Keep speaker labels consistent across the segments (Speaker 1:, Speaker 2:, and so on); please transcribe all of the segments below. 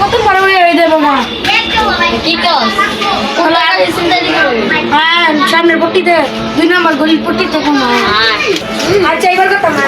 Speaker 1: কত বড় বড় হয়ে দেবো মা
Speaker 2: কি কস
Speaker 1: হ্যাঁ সামনের পট্টিতে দুই নম্বর গলির পট্টিতে আচ্ছা এবার কথা মা।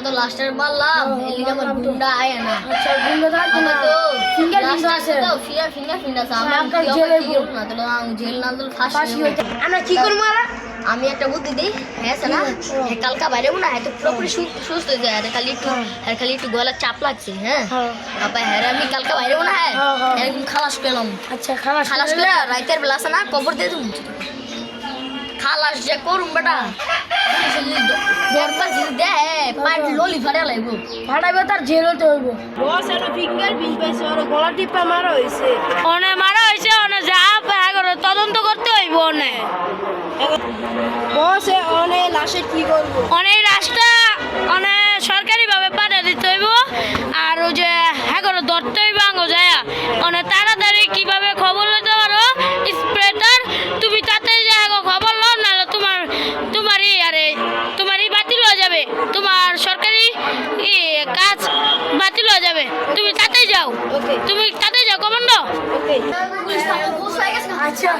Speaker 2: আমরা তো লাস্টের মারলাম আমার গুন্ডা আয় না।
Speaker 1: আচ্ছা দাও
Speaker 2: আমরা তো last
Speaker 1: print আছে।
Speaker 2: তো ফিঙ্গার ফিঙ্গার আছে। আমরা
Speaker 1: আপনার
Speaker 2: কি
Speaker 1: জেলে
Speaker 2: না তো জেল না তো
Speaker 1: ফাঁসি আমরা কি করব আমরা
Speaker 2: আমি একটা বুদ্ধি দিই হ্যাঁ সে না হ্যাঁ কালকা বাইরে না হ্যাঁ তো পুরোপুরি সুস্থ হয়ে যায় খালি একটু হ্যাঁ। খালি একটু গলা চাপ লাগছে হ্যাঁ।
Speaker 1: হ্যাঁ
Speaker 2: হ্যাঁ আমি কালকা বাইরে না হ্যাঁ?
Speaker 1: হ্যাঁ, হ্যাঁ।
Speaker 2: একদম খালাস পেলাম।
Speaker 1: আচ্ছা খালাস
Speaker 2: খালাস করে রাইতের বেলা না কবর দিয়ে তুমি খালাস যে করুম বেটা। পাইট ললি ফাড়ে লাগবো।
Speaker 1: ফাটাইবে তার জেল হতে হইব।
Speaker 3: বস আর ফিঙ্গার প্রিন্ট পাইছে ওর গলা টিপা মারা হয়েছে
Speaker 4: অনে মারা অনে যা করে তদন্ত করতে হইব অনে।
Speaker 3: বস অনে লাশে কি করব?
Speaker 4: অনেক লাশটা অনে সরকারি ভাবে যাবে তুমি তাতে যাও।
Speaker 3: ওকে।
Speaker 4: তুমি তাতে যাও কমান্ডো
Speaker 1: আচ্ছা।